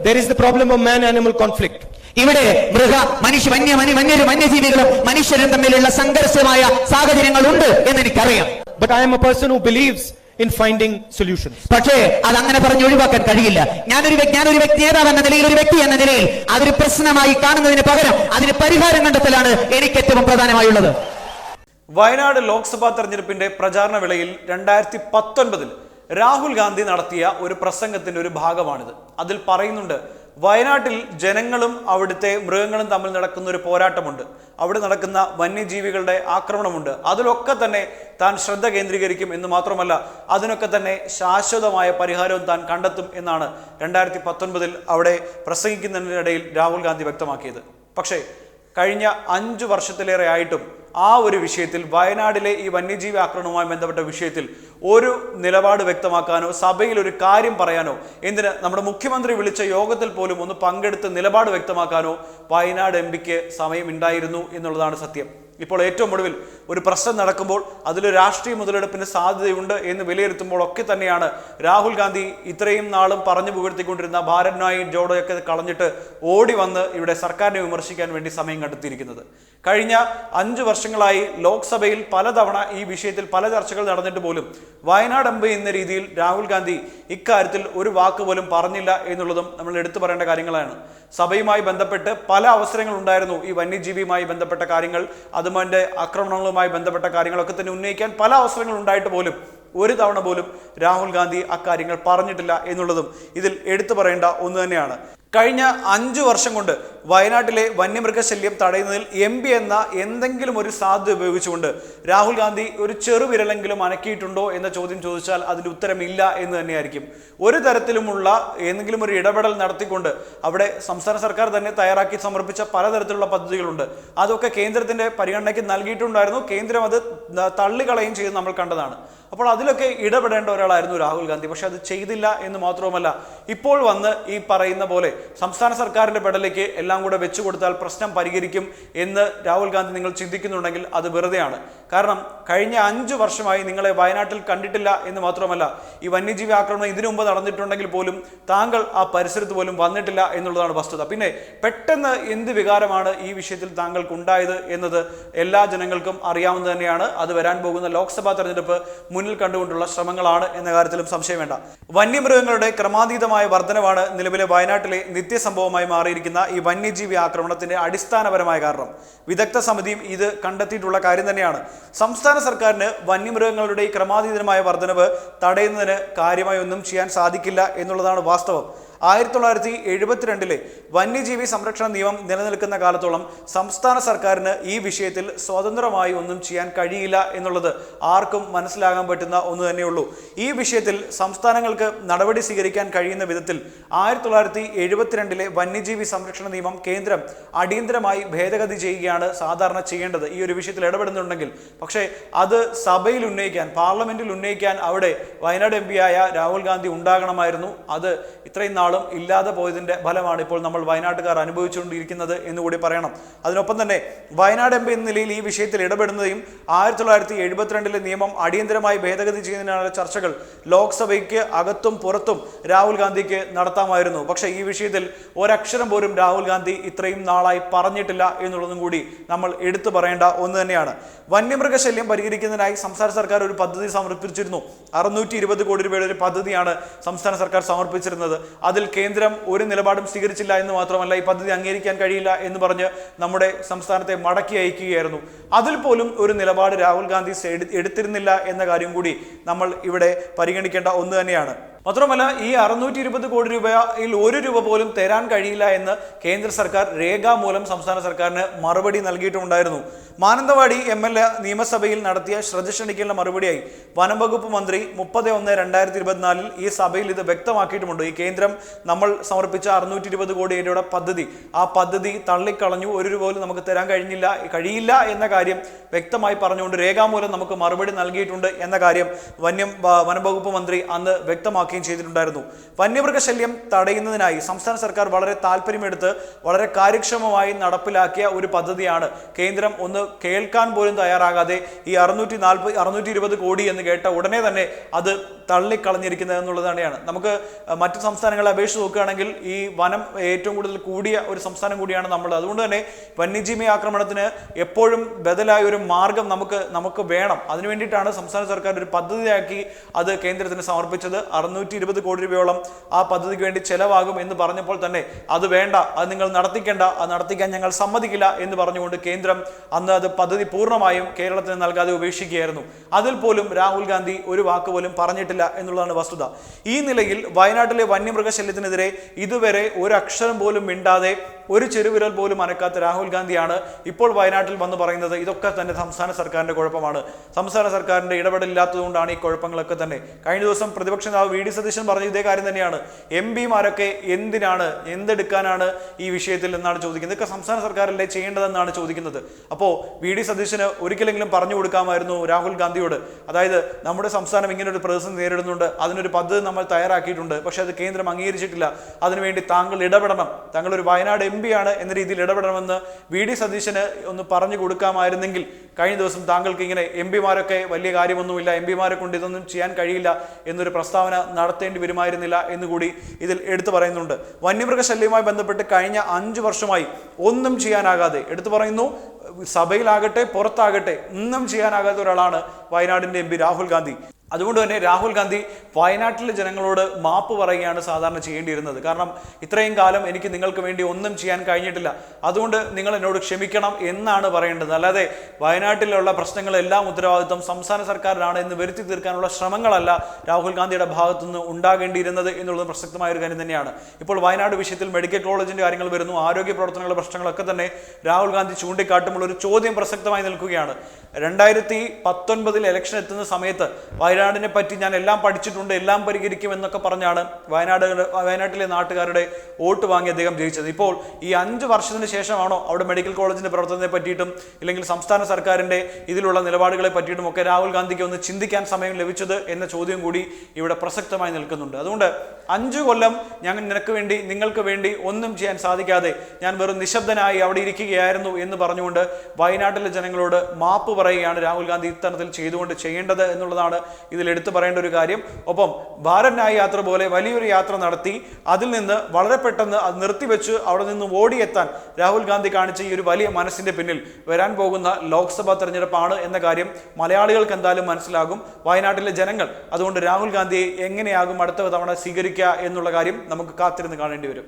there is the problem of man-animal conflict. ഇവിടെ മൃഗ മനുഷ്യ വന്യ വന്യ വന്യരും വന്യജീവികളും മനുഷ്യരും തമ്മിലുള്ള സംഘർഷമായ സാഹചര്യങ്ങൾ ഉണ്ട് എന്ന് എനിക്കറിയാം but I am a person who believes in finding solutions. പക്ഷേ അത് അങ്ങനെ പറഞ്ഞ് ഒഴിവാക്കാൻ കഴിയില്ല ഞാനൊരു ഞാനൊരു വ്യക്തി നേതാവ് എന്ന നിലയിൽ ഒരു വ്യക്തി എന്ന നിലയിൽ അതൊരു പ്രശ്നമായി കാണുന്നതിന് പകരം അതിന് പരിഹാരം കണ്ടെത്തലാണ് എനിക്ക് ഏറ്റവും പ്രധാനമായുള്ളത് വയനാട് ലോക്സഭാ തെരഞ്ഞെടുപ്പിന്റെ പ്രചാരണ വേളയിൽ രണ്ടായിരത്തി പത്തൊൻപതിൽ രാഹുൽ ഗാന്ധി നടത്തിയ ഒരു പ്രസംഗത്തിന്റെ ഒരു ഭാഗമാണിത്. അതിൽ പറയുന്നുണ്ട് വയനാട്ടിൽ ജനങ്ങളും അവിടുത്തെ മൃഗങ്ങളും തമ്മിൽ നടക്കുന്ന ഒരു പോരാട്ടമുണ്ട്. അവിടെ നടക്കുന്ന വന്യജീവികളുടെ ആക്രമണമുണ്ട്. അതിലൊക്കെ തന്നെ താൻ ശ്രദ്ധ കേന്ദ്രീകരിക്കും എന്ന് മാത്രമല്ല അതിനൊക്കെ തന്നെ ശാശ്വതമായ പരിഹാരവും താൻ കണ്ടെത്തും എന്നാണ് രണ്ടായിരത്തി പത്തൊൻപതിൽ അവിടെ പ്രസംഗിക്കുന്നതിനിടയിൽ രാഹുൽ ഗാന്ധി വ്യക്തമാക്കിയത്. പക്ഷേ കഴിഞ്ഞ അഞ്ചു വർഷത്തിലേറെ ആയിട്ടും ആ ഒരു വിഷയത്തിൽ വയനാടിലെ ഈ വന്യജീവി ആക്രമണവുമായി ബന്ധപ്പെട്ട വിഷയത്തിൽ ഒരു നിലപാട് വ്യക്തമാക്കാനോ സഭയിൽ ഒരു കാര്യം പറയാനോ എന്തിന് നമ്മുടെ മുഖ്യമന്ത്രി വിളിച്ച യോഗത്തിൽ പോലും ഒന്ന് പങ്കെടുത്ത് നിലപാട് വ്യക്തമാക്കാനോ വയനാട് എം പിക്ക് സമയമുണ്ടായിരുന്നു എന്നുള്ളതാണ് സത്യം. ഇപ്പോൾ ഏറ്റവും ഒടുവിൽ ഒരു പ്രശ്നം നടക്കുമ്പോൾ അതിൽ രാഷ്ട്രീയ മുതലെടുപ്പിന് സാധ്യതയുണ്ട് എന്ന് വിലയിരുത്തുമ്പോൾ ഒക്കെ തന്നെയാണ് രാഹുൽ ഗാന്ധി ഇത്രയും നാളും പറഞ്ഞു പുകഴ്ത്തിക്കൊണ്ടിരുന്ന ഭാരത് ജോഡോയൊക്കെ കളഞ്ഞിട്ട് ഓടി വന്ന് ഇവിടെ സർക്കാരിനെ വിമർശിക്കാൻ വേണ്ടി സമയം കണ്ടെത്തിയിരിക്കുന്നത്. കഴിഞ്ഞ അഞ്ച് വർഷങ്ങളായി ലോക്സഭയിൽ പലതവണ ഈ വിഷയത്തിൽ പല ചർച്ചകൾ നടന്നിട്ട് പോലും വയനാട് എം എന്ന രീതിയിൽ രാഹുൽ ഗാന്ധി ഇക്കാര്യത്തിൽ ഒരു വാക്ക് പോലും പറഞ്ഞില്ല എന്നുള്ളതും നമ്മൾ എടുത്തു പറയേണ്ട കാര്യങ്ങളാണ്. സഭയുമായി ബന്ധപ്പെട്ട് പല അവസരങ്ങൾ ഉണ്ടായിരുന്നു ഈ വന്യജീവിയുമായി ബന്ധപ്പെട്ട കാര്യങ്ങൾ. അതുമാന്റെ ആക്രമണങ്ങളുമായി ബന്ധപ്പെട്ട കാര്യങ്ങളൊക്കെ തന്നെ ഉന്നയിക്കാൻ പല അവസരങ്ങൾ ഉണ്ടായിട്ട് പോലും ഒരു തവണ പോലും രാഹുൽ ഗാന്ധി അക്കാര്യങ്ങൾ പറഞ്ഞിട്ടില്ല എന്നുള്ളതും ഇതിൽ എടുത്തു പറയേണ്ട ഒന്ന് തന്നെയാണ്. കഴിഞ്ഞ അഞ്ചു വർഷം കൊണ്ട് വയനാട്ടിലെ വന്യമൃഗശല്യം തടയുന്നതിൽ എം പി എന്ന എന്തെങ്കിലും ഒരു സാധ്യത ഉപയോഗിച്ചുകൊണ്ട് രാഹുൽ ഗാന്ധി ഒരു ചെറുവിരലെങ്കിലും അനക്കിയിട്ടുണ്ടോ എന്ന ചോദ്യം ചോദിച്ചാൽ അതിന് ഉത്തരമില്ല എന്ന് തന്നെയായിരിക്കും. ഒരു തരത്തിലുമുള്ള ഏതെങ്കിലും ഒരു ഇടപെടൽ നടത്തിക്കൊണ്ട് അവിടെ സംസ്ഥാന സർക്കാർ തന്നെ തയ്യാറാക്കി സമർപ്പിച്ച പലതരത്തിലുള്ള പദ്ധതികളുണ്ട്. അതൊക്കെ കേന്ദ്രത്തിന്റെ പരിഗണനയ്ക്ക് നൽകിയിട്ടുണ്ടായിരുന്നു. കേന്ദ്രം അത് തള്ളിക്കളയും ചെയ്ത് നമ്മൾ കണ്ടതാണ്. അപ്പോൾ അതിലൊക്കെ ഇടപെടേണ്ട ഒരാളായിരുന്നു രാഹുൽ ഗാന്ധി. പക്ഷെ അത് ചെയ്തില്ല എന്ന് മാത്രവുമല്ല ഇപ്പോൾ വന്ന് ഈ പറയുന്ന പോലെ സംസ്ഥാന സർക്കാരിന്റെ പെടലേക്ക് എല്ലാം കൂടെ വെച്ചു കൊടുത്താൽ പ്രശ്നം പരിഹരിക്കും എന്ന് രാഹുൽ ഗാന്ധി നിങ്ങൾ ചിന്തിക്കുന്നുണ്ടെങ്കിൽ അത് വെറുതെയാണ്. കാരണം കഴിഞ്ഞ അഞ്ചു വർഷമായി നിങ്ങളെ വയനാട്ടിൽ കണ്ടിട്ടില്ല എന്ന് മാത്രമല്ല ഈ വന്യജീവി ആക്രമണം ഇതിനു മുമ്പ് നടന്നിട്ടുണ്ടെങ്കിൽ പോലും താങ്കൾ ആ പരിസരത്ത് പോലും വന്നിട്ടില്ല എന്നുള്ളതാണ് വസ്തുത. പിന്നെ പെട്ടെന്ന് എന്ത് വികാരമാണ് ഈ വിഷയത്തിൽ താങ്കൾക്ക് ഉണ്ടായത് എന്നത് എല്ലാ ജനങ്ങൾക്കും അറിയാവുന്നത് തന്നെയാണ്. അത് വരാൻ പോകുന്ന ലോക്സഭാ തെരഞ്ഞെടുപ്പ് മുന്നിൽ കണ്ടുകൊണ്ടുള്ള ശ്രമങ്ങളാണ് എന്ന കാര്യത്തിലും സംശയം വേണ്ട. വന്യമൃഗങ്ങളുടെ ക്രമാതീതമായ വർധനവാണ് നിലവിലെ വയനാട്ടിലെ നിത്യസംഭവമായി മാറിയിരിക്കുന്ന ഈ വന്യജീവി ആക്രമണത്തിന്റെ അടിസ്ഥാനപരമായ കാരണം. വിദഗ്ധ സമിതിയും ഇത് കണ്ടെത്തിയിട്ടുള്ള കാര്യം തന്നെയാണ്. സംസ്ഥാന സർക്കാരിന് വന്യമൃഗങ്ങളുടെ ഈ ക്രമാതീതമായ വർധനവ് തടയുന്നതിന് കാര്യമായി ഒന്നും ചെയ്യാൻ സാധിക്കില്ല എന്നുള്ളതാണ് വാസ്തവം. ആയിരത്തി തൊള്ളായിരത്തി എഴുപത്തിരണ്ടിലെ വന്യജീവി സംരക്ഷണ നിയമം നിലനിൽക്കുന്ന കാലത്തോളം സംസ്ഥാന സർക്കാരിന് ഈ വിഷയത്തിൽ സ്വതന്ത്രമായി ഒന്നും ചെയ്യാൻ കഴിയില്ല എന്നുള്ളത് ആർക്കും മനസ്സിലാകാൻ പറ്റുന്ന ഒന്ന് തന്നെയുള്ളൂ. ഈ വിഷയത്തിൽ സംസ്ഥാനങ്ങൾക്ക് നടപടി സ്വീകരിക്കാൻ കഴിയുന്ന വിധത്തിൽ ആയിരത്തി തൊള്ളായിരത്തി എഴുപത്തിരണ്ടിലെ വന്യജീവി സംരക്ഷണ നിയമം കേന്ദ്രം അടിയന്തരമായി ഭേദഗതി ചെയ്യുകയാണ് സാധാരണ ചെയ്യേണ്ടത്. ഈ ഒരു വിഷയത്തിൽ ഇടപെടുന്നുണ്ടെങ്കിൽ പക്ഷേ അത് സഭയിൽ ഉന്നയിക്കാൻ പാർലമെന്റിൽ ഉന്നയിക്കാൻ അവിടെ വയനാട് എം ആയ രാഹുൽ ഗാന്ധി ഉണ്ടാകണമായിരുന്നു. അത് ഇത്രയും നാളും ഇല്ലാതെ പോയതിന്റെ ഫലമാണ് ഇപ്പോൾ നമ്മൾ വയനാട്ടുകാർ അനുഭവിച്ചുകൊണ്ടിരിക്കുന്നത് എന്നുകൂടി പറയണം. അതിനൊപ്പം തന്നെ വയനാട് എം പി എന്ന നിലയിൽ ഈ വിഷയത്തിൽ ഇടപെടുന്നതും ആയിരത്തി തൊള്ളായിരത്തി എഴുപത്തിരണ്ടിലെ നിയമം അടിയന്തരമായി ഭേദഗതി ചെയ്യുന്നതിനുള്ള ചർച്ചകൾ ലോക്സഭയ്ക്ക് അകത്തും പുറത്തും രാഹുൽ ഗാന്ധിക്ക് നടത്താമായിരുന്നു. പക്ഷേ ഈ വിഷയത്തിൽ ഒരക്ഷരം പോലും രാഹുൽ ഗാന്ധി ഇത്രയും നാളായി പറഞ്ഞിട്ടില്ല എന്നുള്ളതും കൂടി നമ്മൾ എടുത്തു പറയേണ്ട ഒന്ന് തന്നെയാണ്. വന്യമൃഗശല്യം പരിഹരിക്കുന്നതിനായി സംസ്ഥാന സർക്കാർ ഒരു പദ്ധതി സമർപ്പിച്ചിരുന്നു. അറുന്നൂറ്റി ഇരുപത് കോടി രൂപയുടെ ഒരു പദ്ധതിയാണ് സംസ്ഥാന സർക്കാർ സമർപ്പിച്ചിരുന്നത്. അതിൽ കേന്ദ്രം ഒരു നിലപാടും സ്വീകരിച്ചില്ല എന്ന് മാത്രമല്ല ഈ പദ്ധതി അംഗീകരിക്കാൻ കഴിയില്ല എന്ന് പറഞ്ഞ് നമ്മുടെ സംസ്ഥാനത്തെ മടക്കി അയക്കുകയായിരുന്നു. അതിൽ പോലും ഒരു നിലപാട് രാഹുൽ ഗാന്ധി എടുത്തിരുന്നില്ല എന്ന കാര്യം കൂടി നമ്മൾ ഇവിടെ പരിഗണിക്കേണ്ട ഒന്ന് തന്നെയാണ്. മാത്രമല്ല ഈ അറുന്നൂറ്റി ഇരുപത് കോടി രൂപയിൽ ഒരു രൂപ പോലും തരാൻ കഴിയില്ല എന്ന് കേന്ദ്ര സർക്കാർ രേഖാമൂലം സംസ്ഥാന സർക്കാരിന് മറുപടി നൽകിയിട്ടുണ്ടായിരുന്നു മാനന്തവാടി എം എൽ എ നിയമസഭയിൽ നടത്തിയ ശ്രദ്ധ ക്ഷണിക്കലിന്റെ മറുപടിയായി വനംവകുപ്പ് മന്ത്രി മുപ്പത് ഒന്ന് രണ്ടായിരത്തി ഇരുപത്തിനാലിൽ ഈ സഭയിൽ ഇത് വ്യക്തമാക്കിയിട്ടുമുണ്ട്. ഈ കേന്ദ്രം നമ്മൾ സമർപ്പിച്ച അറുന്നൂറ്റി ഇരുപത് കോടി രൂപയുടെ പദ്ധതി. ആ പദ്ധതി തള്ളിക്കളഞ്ഞു ഒരു രൂപ പോലും നമുക്ക് തരാൻ കഴിഞ്ഞില്ല കഴിയില്ല എന്ന കാര്യം വ്യക്തമായി പറഞ്ഞുകൊണ്ട് രേഖാമൂലം നമുക്ക് മറുപടി നൽകിയിട്ടുണ്ട് എന്ന കാര്യം വന്യം വനംവകുപ്പ് വനം വകുപ്പ് മന്ത്രി അന്ന് വ്യക്തമാക്കി വ്യക്തമാക്കുകയും ചെയ്തിട്ടുണ്ടായിരുന്നു. വന്യമൃഗശല്യം തടയുന്നതിനായി സംസ്ഥാന സർക്കാർ വളരെ താല്പര്യമെടുത്ത് വളരെ കാര്യക്ഷമമായി നടപ്പിലാക്കിയ ഒരു പദ്ധതിയാണ്. കേന്ദ്രം ഒന്ന് കേൾക്കാൻ പോലും തയ്യാറാകാതെ ഈ അറുന്നൂറ്റി നാൽപ്പത് അറുന്നൂറ്റി ഇരുപത് കോടി എന്ന് കേട്ട ഉടനെ തന്നെ അത് തള്ളിക്കളഞ്ഞിരിക്കുന്നത് എന്നുള്ളത് തന്നെയാണ് നമുക്ക് മറ്റു സംസ്ഥാനങ്ങളെ അപേക്ഷിച്ച് നോക്കുകയാണെങ്കിൽ ഈ വനം ഏറ്റവും കൂടുതൽ കൂടിയ ഒരു സംസ്ഥാനം കൂടിയാണ് നമ്മൾ. അതുകൊണ്ട് തന്നെ വന്യജീവി ആക്രമണത്തിന് എപ്പോഴും ബദലായ ഒരു മാർഗം നമുക്ക് നമുക്ക് വേണം. അതിനു വേണ്ടിയിട്ടാണ് സംസ്ഥാന സർക്കാർ ഒരു പദ്ധതിയാക്കി അത് കേന്ദ്രത്തിന് സമർപ്പിച്ചത്. അറുന്നൂറ്റി ഇരുപത് കോടി രൂപയോളം ആ പദ്ധതിക്ക് വേണ്ടി ചെലവാകും എന്ന് പറഞ്ഞപ്പോൾ തന്നെ അത് വേണ്ട അത് നിങ്ങൾ നടത്തിക്കേണ്ട അത് നടത്തിക്കാൻ ഞങ്ങൾ സമ്മതിക്കില്ല എന്ന് പറഞ്ഞുകൊണ്ട് കേന്ദ്രം അന്ന് അത് പദ്ധതി പൂർണമായും കേരളത്തിന് നൽകാതെ ഉപേക്ഷിക്കുകയായിരുന്നു. അതിൽ പോലും രാഹുൽ ഗാന്ധി ഒരു വാക്ക് പോലും പറഞ്ഞിട്ടില്ല എന്നുള്ളതാണ് വസ്തുത. ഈ നിലയിൽ വയനാട്ടിലെ വന്യമൃഗശല്യത്തിനെതിരെ ഇതുവരെ ഒരു അക്ഷരം പോലും മിണ്ടാതെ ഒരു ചെറുവിരൽ പോലും അനക്കാത്ത രാഹുൽ ഗാന്ധിയാണ് ഇപ്പോൾ വയനാട്ടിൽ വന്ന് പറയുന്നത്. ഇതൊക്കെ തന്നെ സംസ്ഥാന സർക്കാരിന്റെ കുഴപ്പമാണ്. സംസ്ഥാന സർക്കാരിന്റെ ഇടപെടലില്ലാത്തതുകൊണ്ടാണ് ഈ കുഴപ്പങ്ങളൊക്കെ തന്നെ. കഴിഞ്ഞ ദിവസം പ്രതിപക്ഷ നേതാവ് വി. സതീശൻ പറഞ്ഞ ഇതേ കാര്യം തന്നെയാണ്. എം പിമാരൊക്കെ എന്തിനാണ് എന്തെടുക്കാനാണ് ഈ വിഷയത്തിൽ എന്നാണ് ചോദിക്കുന്നത്? ഇതൊക്കെ സംസ്ഥാന സർക്കാരല്ലേ ചെയ്യേണ്ടതെന്നാണ് ചോദിക്കുന്നത്. അപ്പോൾ വി ഡി സതീശന് ഒരിക്കലെങ്കിലും പറഞ്ഞു കൊടുക്കാമായിരുന്നു രാഹുൽ ഗാന്ധിയോട്. അതായത് നമ്മുടെ സംസ്ഥാനം ഇങ്ങനെ ഒരു പ്രതിസന്ധി നേരിടുന്നുണ്ട് അതിനൊരു പദ്ധതി നമ്മൾ തയ്യാറാക്കിയിട്ടുണ്ട് പക്ഷേ അത് കേന്ദ്രം അംഗീകരിച്ചിട്ടില്ല. അതിനുവേണ്ടി താങ്കൾ ഇടപെടണം. താങ്കൾ ഒരു വയനാട് എം ആണ് എന്ന രീതിയിൽ ഇടപെടണമെന്ന് വി ഡി സതീശന് ഒന്ന് പറഞ്ഞു കൊടുക്കാമായിരുന്നെങ്കിൽ കഴിഞ്ഞ ദിവസം താങ്കൾക്ക് ഇങ്ങനെ എം പിമാരൊക്കെ വലിയ കാര്യമൊന്നുമില്ല എം പിമാരെ കൊണ്ട് ഇതൊന്നും ചെയ്യാൻ കഴിയില്ല എന്നൊരു പ്രസ്താവന നടത്തേണ്ടി വരുമായിരുന്നില്ല എന്നുകൂടി ഇതിൽ എടുത്തു പറയുന്നുണ്ട്. വന്യമൃഗശല്യവുമായി ബന്ധപ്പെട്ട് കഴിഞ്ഞ അഞ്ച് വർഷമായി ഒന്നും ചെയ്യാനാകാതെ എടുത്തു പറയുന്നു സഭയിലാകട്ടെ പുറത്താകട്ടെ ഒന്നും ചെയ്യാനാകാത്ത ഒരാളാണ് വയനാടിന്റെ എം പി രാഹുൽ ഗാന്ധി. അതുകൊണ്ട് തന്നെ രാഹുൽ ഗാന്ധി വയനാട്ടിലെ ജനങ്ങളോട് മാപ്പ് പറയുകയാണ് സാധാരണ ചെയ്യേണ്ടിയിരുന്നത്. കാരണം ഇത്രയും കാലം എനിക്ക് നിങ്ങൾക്ക് വേണ്ടി ഒന്നും ചെയ്യാൻ കഴിഞ്ഞിട്ടില്ല. അതുകൊണ്ട് നിങ്ങൾ എന്നോട് ക്ഷമിക്കണം എന്നാണ് പറയേണ്ടത്. അല്ലാതെ വയനാട്ടിലുള്ള പ്രശ്നങ്ങളെല്ലാം ഉത്തരവാദിത്വം സംസ്ഥാന സർക്കാരിനാണ് എന്ന് വരുത്തി തീർക്കാനുള്ള ശ്രമങ്ങളല്ല രാഹുൽ ഗാന്ധിയുടെ ഭാഗത്തു നിന്ന് ഉണ്ടാകേണ്ടിയിരുന്നത് എന്നുള്ളത് പ്രസക്തമായ ഒരു കാര്യം തന്നെയാണ്. ഇപ്പോൾ വയനാട് വിഷയത്തിൽ മെഡിക്കൽ കോളേജിന്റെ കാര്യങ്ങൾ വരുന്നു. ആരോഗ്യ പ്രവർത്തനങ്ങളുടെ പ്രശ്നങ്ങളൊക്കെ തന്നെ രാഹുൽ ഗാന്ധി ചൂണ്ടിക്കാട്ടുമ്പോൾ ഒരു ചോദ്യം പ്രസക്തമായി നിൽക്കുകയാണ്. രണ്ടായിരത്തി പത്തൊൻപതിൽ ഇലക്ഷൻ എത്തുന്ന സമയത്ത് വയനാടിനെ പറ്റി ഞാൻ എല്ലാം പഠിച്ചിട്ടുണ്ട് എല്ലാം പരിഹരിക്കും എന്നൊക്കെ പറഞ്ഞാണ് വയനാട് വയനാട്ടിലെ നാട്ടുകാരുടെ വോട്ട് വാങ്ങി അദ്ദേഹം ജയിച്ചത്. ഇപ്പോൾ ഈ അഞ്ച് വർഷത്തിന് ശേഷമാണോ അവിടെ മെഡിക്കൽ കോളേജിന്റെ പ്രവർത്തനത്തെ പറ്റിയിട്ടും ഇല്ലെങ്കിൽ സംസ്ഥാന സർക്കാരിന്റെ ഇതിലുള്ള നിലപാടുകളെ പറ്റിയിട്ടും ഒക്കെ രാഹുൽ ഗാന്ധിക്ക് ഒന്ന് ചിന്തിക്കാൻ സമയം ലഭിച്ചത് എന്ന ചോദ്യം കൂടി ഇവിടെ പ്രസക്തമായി നിൽക്കുന്നുണ്ട്. അതുകൊണ്ട് അഞ്ചു കൊല്ലം ഞങ്ങൾ നിനക്ക് വേണ്ടി നിങ്ങൾക്ക് വേണ്ടി ഒന്നും ചെയ്യാൻ സാധിക്കാതെ ഞാൻ വെറും നിശബ്ദനായി അവിടെ ഇരിക്കുകയായിരുന്നു എന്ന് പറഞ്ഞുകൊണ്ട് വയനാട്ടിലെ ജനങ്ങളോട് മാപ്പ് പറയുകയാണ് രാഹുൽ ഗാന്ധി ഇത്തരത്തിൽ ചെയ്തുകൊണ്ട് ചെയ്യേണ്ടത് എന്നുള്ളതാണ് ഇതിൽ എടുത്തു പറയേണ്ട ഒരു കാര്യം ഒപ്പം ഭാരത് ന്യായ് യാത്ര പോലെ വലിയൊരു യാത്ര നടത്തി അതിൽ നിന്ന് വളരെ പെട്ടെന്ന് അത് നിർത്തിവെച്ച് അവിടെ നിന്ന് ഓടിയെത്താൻ രാഹുൽ ഗാന്ധി കാണിച്ച ഈ ഒരു വലിയ മനസ്സിന്റെ പിന്നിൽ വരാൻ പോകുന്ന ലോക്സഭാ തെരഞ്ഞെടുപ്പാണ് എന്ന കാര്യം മലയാളികൾക്ക് എന്തായാലും മനസ്സിലാകും. വയനാട്ടിലെ ജനങ്ങൾ അതുകൊണ്ട് രാഹുൽ ഗാന്ധിയെ എങ്ങനെയാകും അടുത്ത തവണ സ്വീകരിക്കുക എന്നുള്ള കാര്യം നമുക്ക് കാത്തിരുന്ന് കാണേണ്ടി വരും.